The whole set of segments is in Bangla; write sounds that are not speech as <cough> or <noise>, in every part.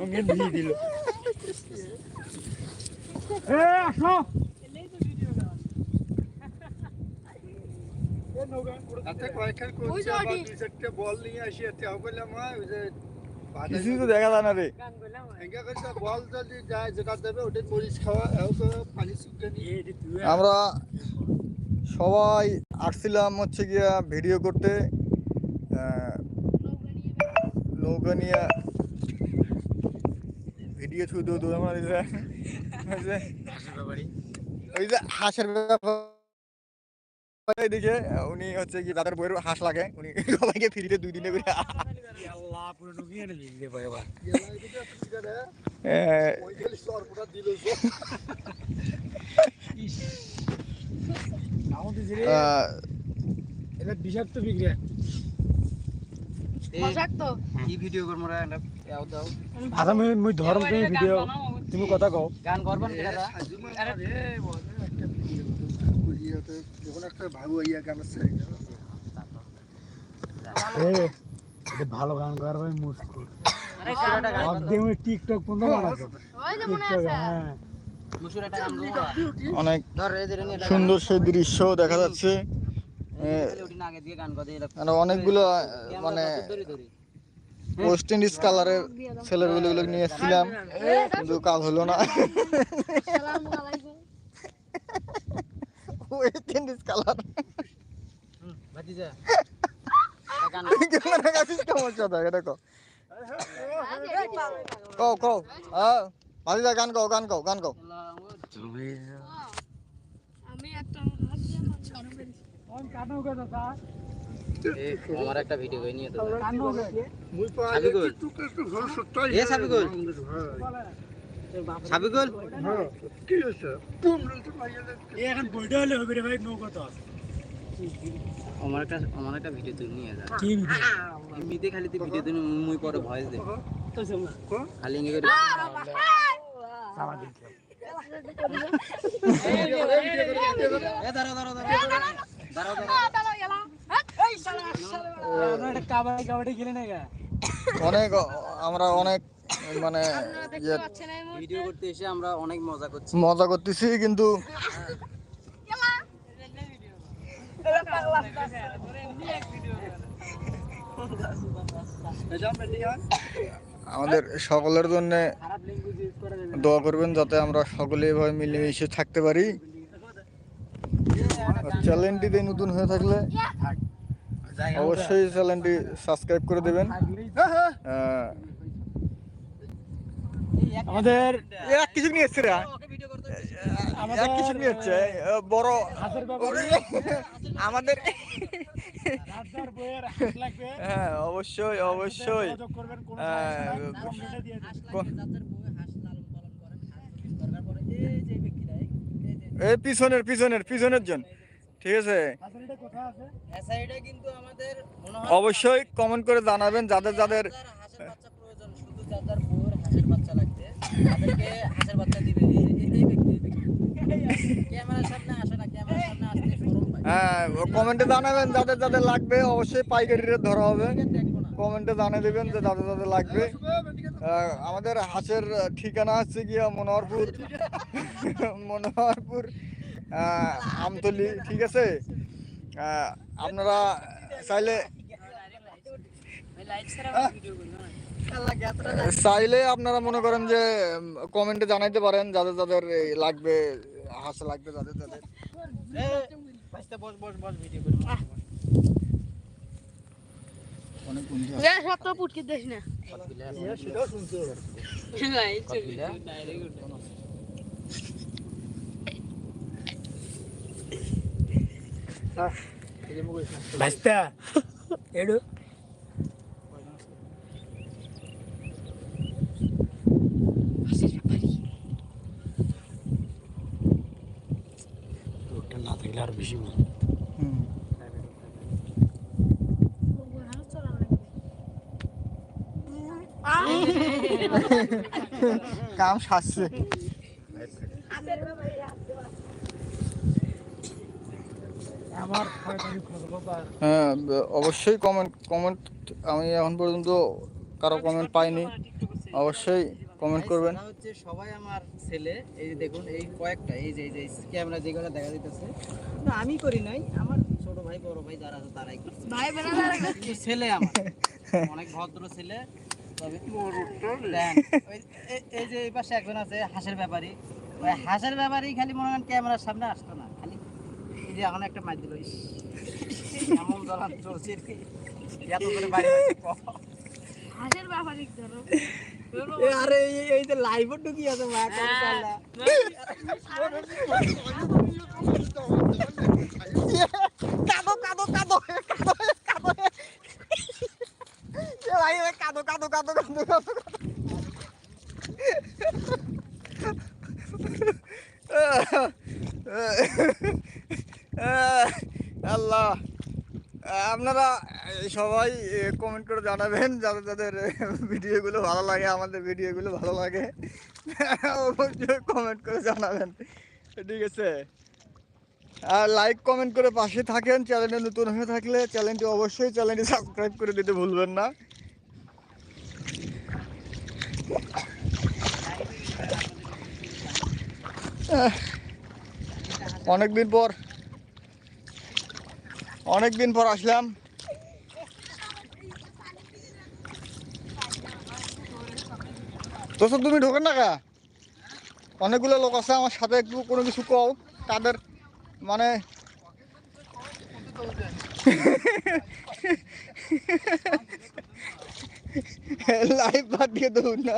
সঙ্গে দিয়ে দিল। এ আসো। কিছুই তো দেখা যায় না রে। আমরা সবাই আসছিলাম হচ্ছে গিয়া ভিডিও করতে নৌকা নিয়ে। ভিডিও ছবি দেবো দেবো আমার ওই যে হাঁসের ব্যাপার দেখে উনি হচ্ছে কি তাদের বইয়ের হাঁস লাগে। উনি সবাইকে ফ্রিতে দুই দিনে করে এটা বিষাক্ত বিক্রি মজাক তো কি ভিডিও করব রে এটা দাও দাও। আচ্ছা মুই মুই ধরম তুমি ভিডিও তুমি কথা কও। গান করবেন একটা ভিডিও করিয়াতে যখন একটা ভাবু আইয়া গান আছে ভালো গান করবে মুশকিল। আরে গান টিকটক পর্যন্ত বানাছো ওই যে মনে আছে। হ্যাঁ। অনেক নিয়ে সুন্দর সেই দৃশ্য দেখা যাচ্ছে। এ, ওটি না আগে দিয়ে গান করে এটা আর অনেকগুলো মানে ওয়েস্ট ইন্ডিজ কালারের ছেলেগুলো নিয়ে এসেছিলাম। কিন্তু কাল হলো না। ওয়েস্ট ইন্ডিজ কালার ভাতিজা। কেমন কেমন এটা কও কও। কও হ্যাঁ ভালো গান কও গান কও গান কও আমি একটা হাত দিয়ে ছাড়ো পেরেছি কোন কানো কথা তা আমার একটা ভিডিও নিয়ে তো সাবিকুল। সাবিকুল। হ্যাঁ কি হয়েছে এখন বইটা হলে হবে রে ভাই আমার একটা আমার একটা ভিডিও তুই নিয়ে যা। কি এমনিতে খালি তুই ভিডিও তুই মুই পরে ভয়েস দে খালি ইঙ্গে করে এ দাঁড়াও দাঁড়াও দাঁড়াও অনেক আমরা অনেক মানে ইয়ে ভিডিও করতে এসে আমরা অনেক মজা করছি। মজা করতেছি কিন্তু আমাদের সকলের জন্য দোয়া করবেন যাতে আমরা সকলে এভাবে মিলেমিশে থাকতে পারি। চ্যানেলটিতে নতুন হয়ে থাকলে অবশ্যই চ্যানেলটি সাবস্ক্রাইব করে দেবেন। আহ, আমাদের এক কিছু নিয়ে এসছে রা। এরা কিছু নিয়ে এসছে। আহ, বড়। আমাদের হ্যাঁ অবশ্যই অবশ্যই। যোগাযোগ করবেন কোন হ্যাঁ, এই পিছনের পিছনের পিছনের জন। ঠিক আছে? কথা আছে? কিন্তু আমাদের অবশ্যই কমেন্ট করে জানাবেন যাদের যাদের হ্যাঁ কমেন্টে জানাবেন যাদের যাদের লাগবে অবশ্যই পাইকারি রেট ধরা হবে। কমেন্টে জানিয়ে দেবেন যে যাদের যাদের লাগবে। আমাদের হাঁসের ঠিকানা হচ্ছে গিয়া মনোহরপুর। <laughs> মনোহরপুর আমতলি ঠিক আছে? আপনারা চাইলে চাইলে আপনারা মনে করেন যে কমেন্টে জানাইতে পারেন যাদের যাদের লাগবে হাঁস লাগবে যাদের যাদের। পুটকি দেখ না। ভাস্তা এডু। না থাকলে আর বেশি কাম সারছে আমার শয়তানি খুঁজবো পার হ্যাঁ অবশ্যই কমেন্ট কমেন্ট আমি এখন পর্যন্ত কারও কমেন্ট পাইনি। অবশ্যই কমেন্ট করবেন। হচ্ছে সবাই আমার ছেলে এই যে দেখুন এই কয়েকটা এই যে এই যে ক্যামেরা যেগুলো দেখা দিতেছে কিন্তু আমি করি নাই আমার ছোট ভাই বড় ভাই যারা আছে তারাই করছে ভাই কিন্তু ছেলে আমার। অনেক ভদ্র ছেলে। তবে এই যে এই পাশে একজন আছে হাঁসের ব্যাপারী। ওই হাঁসের ব্যাপারী খালি মনে করেন ক্যামেরার সামনে আসতো না খালি এই যে এখন একটা মাছ দিল এমন জ্বলান চলছে এত করে ব্যাপারে ধরো আরে এই- যে লাইভও ঢুকি আছে মা কাদো কাদো কাদো কাদো কাদো এ ভাই এ কাদো কাদো কাদো কাদো কাদো। আল্লাহ, আপনারা সবাই কমেন্ট করে জানাবেন যাদের যাদের ভিডিওগুলো ভালো লাগে, আমাদের ভিডিওগুলো ভালো লাগে। কমেন্ট করে জানাবেন। ঠিক আছে? আর লাইক কমেন্ট করে পাশে থাকেন চ্যানেলে নতুন হয়ে থাকলে চ্যানেলটি অবশ্যই চ্যানেলটি সাবস্ক্রাইব করে দিতে ভুলবেন না। অনেক দিন পর অনেক দিন পর আসলাম। দোস্ত, তুমি ঢোকেন না কা? অনেকগুলো লোক আছে, আমার সাথে একটু কোনো কিছু কও, তাদের মানে লাইভ বাদ দিয়ে দেবো না।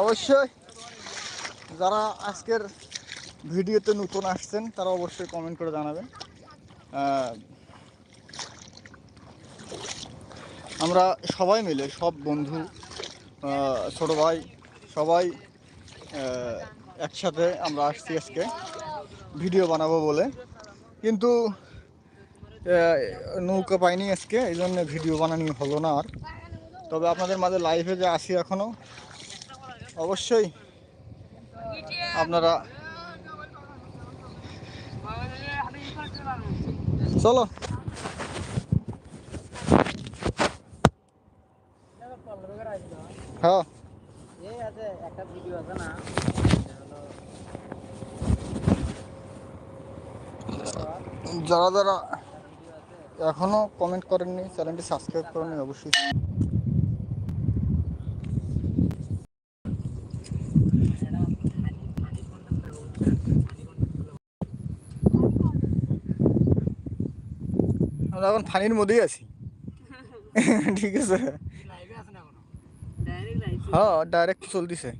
অবশ্যই। যারা আজকের ভিডিওতে নতুন আসছেন তারা অবশ্যই কমেন্ট করে জানাবেন। আমরা সবাই মিলে, সব বন্ধু ছোট ভাই, সবাই একসাথে আমরা আসছি আজকে ভিডিও বানাবো বলে। কিন্তু নৌকা পাইনি আজকে, এই জন্য ভিডিও বানানি হলো না আর। তবে আপনাদের মাঝে লাইভে যে আসি এখনও অবশ্যই আপনারা চলো। হ্যাঁ এই আছে একটা ভিডিও আছে না? যারা যারা এখনও কমেন্ট করেননি চ্যানেলটি সাবস্ক্রাইব করেননি অবশ্যই আমরা এখন ফানির মধ্যেই আছি। <laughs> ঠিক আছে। হ্যাঁ ডাইরেক্ট চলতেছে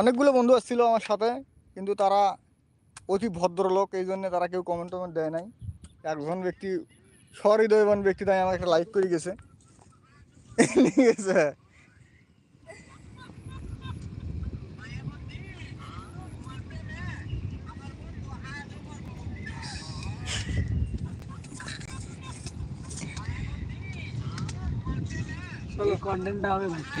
অনেকগুলো বন্ধু আসছিল আমার সাথে, কিন্তু তারা অতি ভদ্রলোক, এই জন্য তারা কেউ কমেন্ট টমেন্ট দেয় নাই। একজন ব্যক্তি, সহৃদয়বান ব্যক্তি তাই আমাকে লাইক করে গেছে। কন্টেন্টটা হবে ঘুরতে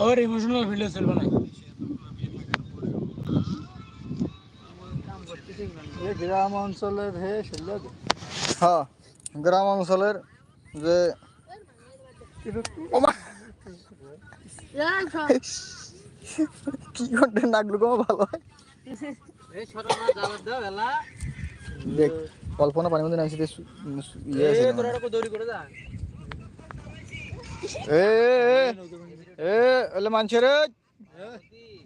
ওর ইমোশনাল ভিডিও চলবে না গ্রাম অঞ্চলের হে হ্যাঁ গ্রাম অঞ্চলের যে কি লাগল গো ভালো হয়। দেখ কল্পনা পানির মধ্যে নামছে ইয়ে আছে এ। এ, এ এলে মানছে রে।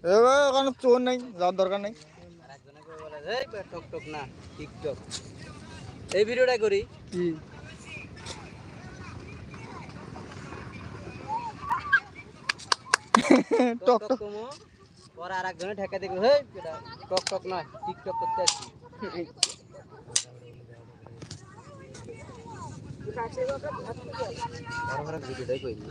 এবার ওখানে চোর নেই যাওয়ার দরকার নেই। করে "এই বে, টক টক না ভিডিওটা করি। কি? টক টক কমো। পরে আর একজনে ঠেকা দেখবে। হেই টক টক না টিকটক করতে আসছি। বড় বড় ভিডিওটাই কইলি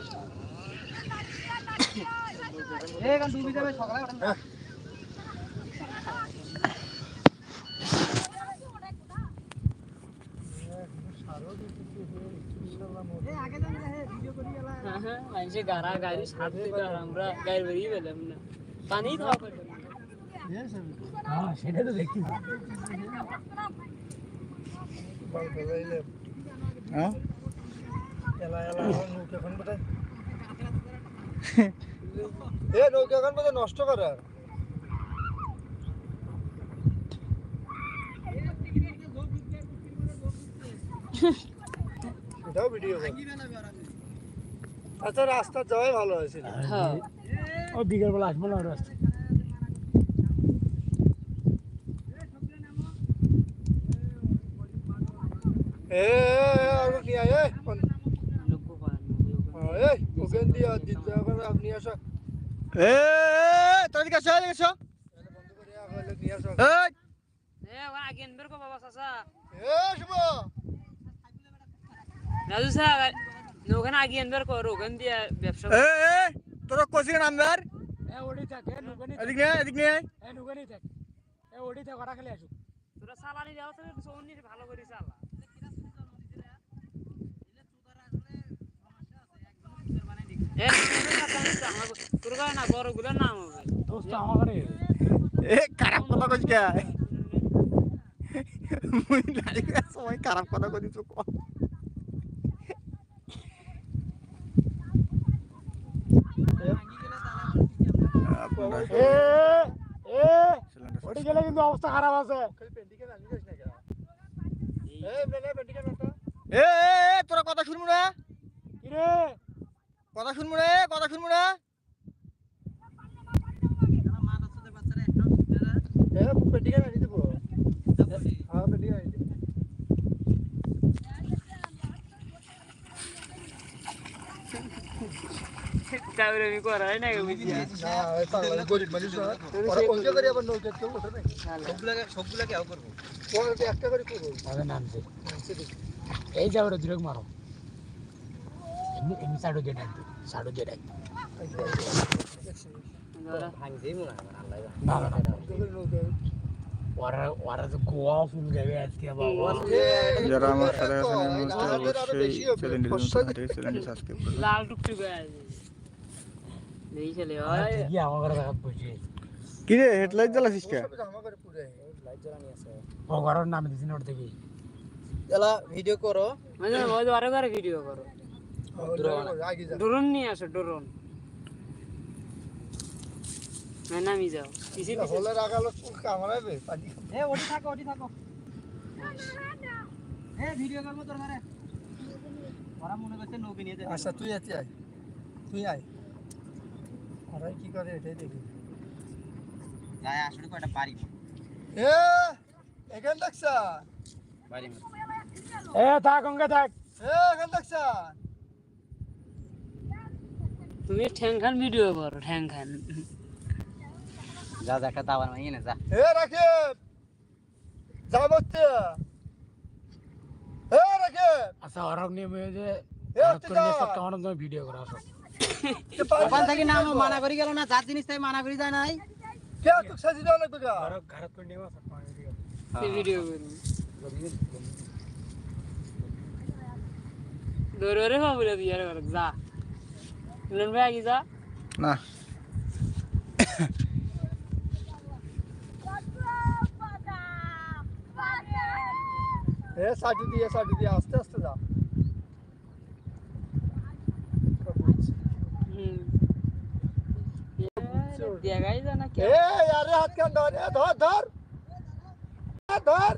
গাড়া গাড়ি সারতে আমরা গাড়ি বেরিয়ে পেলাম না পানি খাওয়া। হ্যাঁ সেটা তো হ্যাঁ এলা এলা নৌকাখন বোধহয় এ নৌকাখন বোধহয় নষ্ট করে। এটাও ভিডিও আচ্ছা রাস্তা যাওয়াই ভালো হয়েছিল। হ্যাঁ। ও বিকেল বেলা আসব না রাস্তা এ তোর কোচিং নাম্বার এ ওডি থাক এ নুকানি এদিক এদিক। এ নুকানি থাক। এ ওডি থাক ওরা খালি আসুক। তোরা চালানি দেওয়া থাকে সৌনির ভালো করে চালা এ, তোদের কথা আমি তো আমার- তোর কথা না বড়গুলোর নাম হবে দোস্ত আমার ঘরে এ খারাপ কথা কইছ কে মুই লাইক সময় খারাপ কথা কইছ কো এ এ ওডি গেলে কিন্তু অবস্থা খারাপ আছে এ তোরা কথা শুনব না কি রে কথা শুনব না কথা শুনব পেন্টিকে না হ্যাঁ পেন্টিকে না নিতে তারপরে আমি করাই না বুঝিয়া না এই পাগল গরিব মানুষ ওরা অঙ্ক করে আবার নৌকা কেউ ওঠে না সবগুলাকে সবগুলাকে আও করব। ওরা একটা করে করব। তাদের নামছে। এই যাও রে মারো। এমনি এমনি সাইডো দিয়ে ডাক সাইডো দিয়ে ডাক ভাঙছেই মনে আমার, আল্লাহ জানে। না। না না নৌকা ওরা ওরা তো গোয়া ফুল যাবে আজকে বাবা। যারা আমার সাথে আছেন এই মুহূর্তে আমাদের অবশ্যই চ্যানেলটি সাবস্ক্রাইব করুন লাল টুকটুক আছে। এই ওই কি আমার ঘরে দেখা কি রে হেডলাইট জ্বালাছিস কে? করে ও ঘরের নাম থেকে। এলা ভিডিও করো। মানে ওই ঘরে ঘরে ভিডিও করো। আগে যা ড্রোন নিয়ে আসো ড্রোন। নামি যাও। পিছিয়ে পিছিয়ে হলে রাখালো কামড়াবে পানি এ ওটি থাকো ওটি থাকো। এ ভিডিও করব তোর ঘরে। ওরা মনে করছে নৌকে নিয়ে যাবে আচ্ছা তুই এতে আয়। তুই আয়। ওরা কি করে এটাই দেখি। গায়ে আসলে কয়টা বাড়ি এ এখান দেখছা বাড়ি এ থাক অঙ্গে থাক। এ এখান দেখছা তুমি ঠ্যাং খান ভিডিও করো ঠ্যাং খান যা যা একটা দাবার মাইয়ে না যা। এ রাখে যা বলতে এ রাখে আচ্ছা ওরা নিয়ে মেয়ে যে করে ভিডিও করো আসো। ওখান থেকে নাম মানা করি গেল না যার জিনিস তাই মানা করি যায় নাই। কে তুই সাজি দাও লাগবে গা? ঘর ঘর করে নিয়ে সব ভিডিও ভিডিও দৌড়ে দৌড়ে দিয়ে যা। মিলন ভাই আগে যা না এ সাজি দিয়ে সাজি দিয়ে আস্তে আস্তে যা হুম দেখাই যা না এ আরে হাত কান ধর এ ধর ধর এ ধর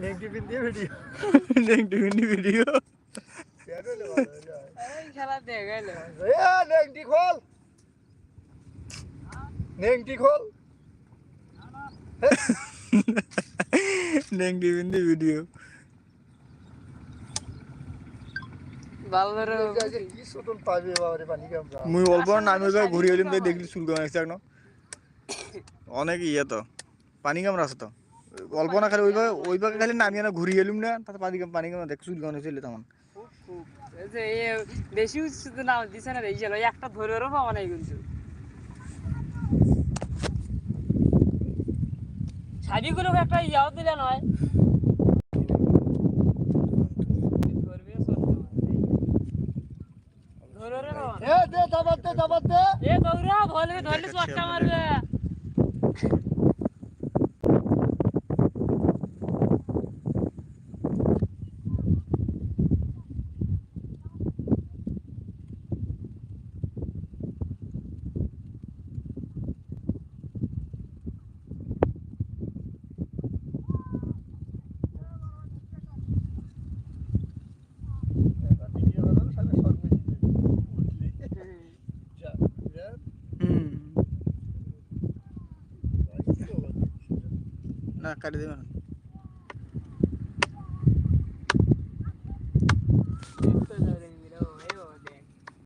নেংটি পিন দিয়ে ভিডিও নেংটি ভিডিও খেলা গেল খোল খোল ভিডিও পানি মুই অল্প নামে ঘুরি দেখলি চুল অনেক ইয়ে তো। পানি কামড়া আছে তো। অল্প না খালি ওইভাবে ওইভাবে খালি নামিয়ে না ঘুরি এলিম না। তাতে পানি কাম- পানি কামড়া দেখ চুল এই যে এ বেশি উচ্চত না দিছে না এই গেল একটা ধরে ওরও পাওয়া নাই কিন্তু। শাড়িগুলো একটা ইয়াও দিলে নয়। ধরে। এ দে দাবাত দাবাত এ দৌড়া ধরলে ধরলে চটকা মারবে ভিডিও বানানো সাথে শর্ট ভিডিও যা বিরাট না কাটি দেবেন